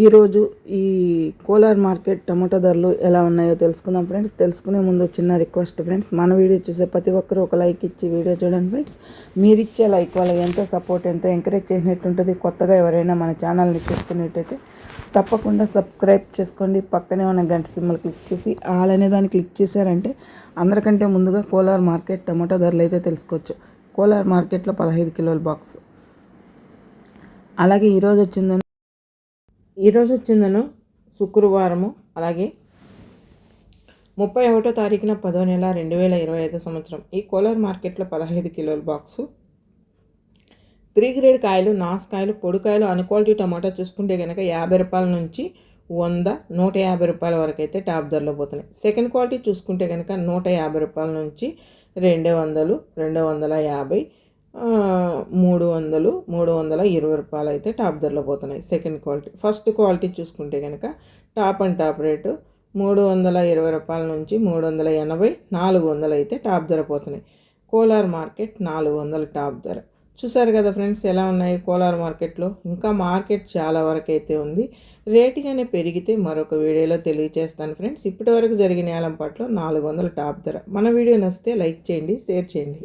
ఈరోజు ఈ Kolar market tomato ధరలు ఎలా ఉన్నాయో తెలుసుకుందాం ఫ్రెండ్స్. తెలుసుకునే ముందు చిన్న రిక్వెస్ట్ ఫ్రెండ్స్. మన వీడియో చూసే ప్రతి ఒక్కరూ ఒక లైక్ ఇచ్చి వీడియో చూడండి ఫ్రెండ్స్. మీరు ఇచ్చే లైక్ వల్ల ఎంతో సపోర్ట్ ఎంతో ఎంకరేజ్ చేసినట్టు ఉంటుంది. కొత్తగా ఎవరైనా మన ఛానల్ని చూస్తున్నట్టయితే తప్పకుండా సబ్స్క్రైబ్ చేసుకోండి. పక్కనే ఉన్న గంట సింబల్ క్లిక్ చేసి ఆల్ అనే దాన్ని క్లిక్ చేశారంటే అందరికంటే ముందుగా కోలార్ మార్కెట్ టమాటో ధరలు అయితే తెలుసుకోవచ్చు. కోలార్ మార్కెట్లో పదహైదు కిలోల బాక్స్. అలాగే ఈరోజు వచ్చిందని ఈరోజు వచ్చిందను శుక్రవారము అలాగే ముప్పై ఒకటో తారీఖున పదో నెల రెండు వేల ఇరవై ఐదో సంవత్సరం. ఈ కోలార్ మార్కెట్లో పదహైదు కిలోల బాక్సు. త్రీ గ్రేడ్ కాయలు నాసుకాయలు పొడికాయలు అన్క్వాలిటీ టమాటా చూసుకుంటే కనుక యాభై రూపాయల నుంచి వంద నూట యాభై రూపాయల వరకు అయితే టాప్ ధరలో పోతున్నాయి. సెకండ్ క్వాలిటీ చూసుకుంటే కనుక నూట యాభై రూపాయల నుంచి రెండు వందలు రెండు వందల యాభై మూడు వందలు మూడు వందల ఇరవై రూపాయలు అయితే టాప్ ధరలో పోతున్నాయి. సెకండ్ క్వాలిటీ ఫస్ట్ క్వాలిటీ చూసుకుంటే కనుక టాప్ అండ్ టాప్ రేటు మూడు వందల ఇరవై రూపాయల నుంచి మూడు వందల ఎనభై నాలుగు వందలు అయితే టాప్ ధర పోతున్నాయి. కోలార్ మార్కెట్ నాలుగు వందల టాప్ ధర. చూసారు కదా ఫ్రెండ్స్ ఎలా ఉన్నాయి కోలార్ మార్కెట్లో? ఇంకా మార్కెట్ చాలా వరకు అయితే ఉంది. రేటుగానే పెరిగితే మరొక వీడియోలో తెలియజేస్తాను ఫ్రెండ్స్. ఇప్పటివరకు జరిగిన ఏలం పట్ల నాలుగు వందల టాప్ ధర. మన వీడియో నచ్చితే లైక్ చేయండి షేర్ చేయండి.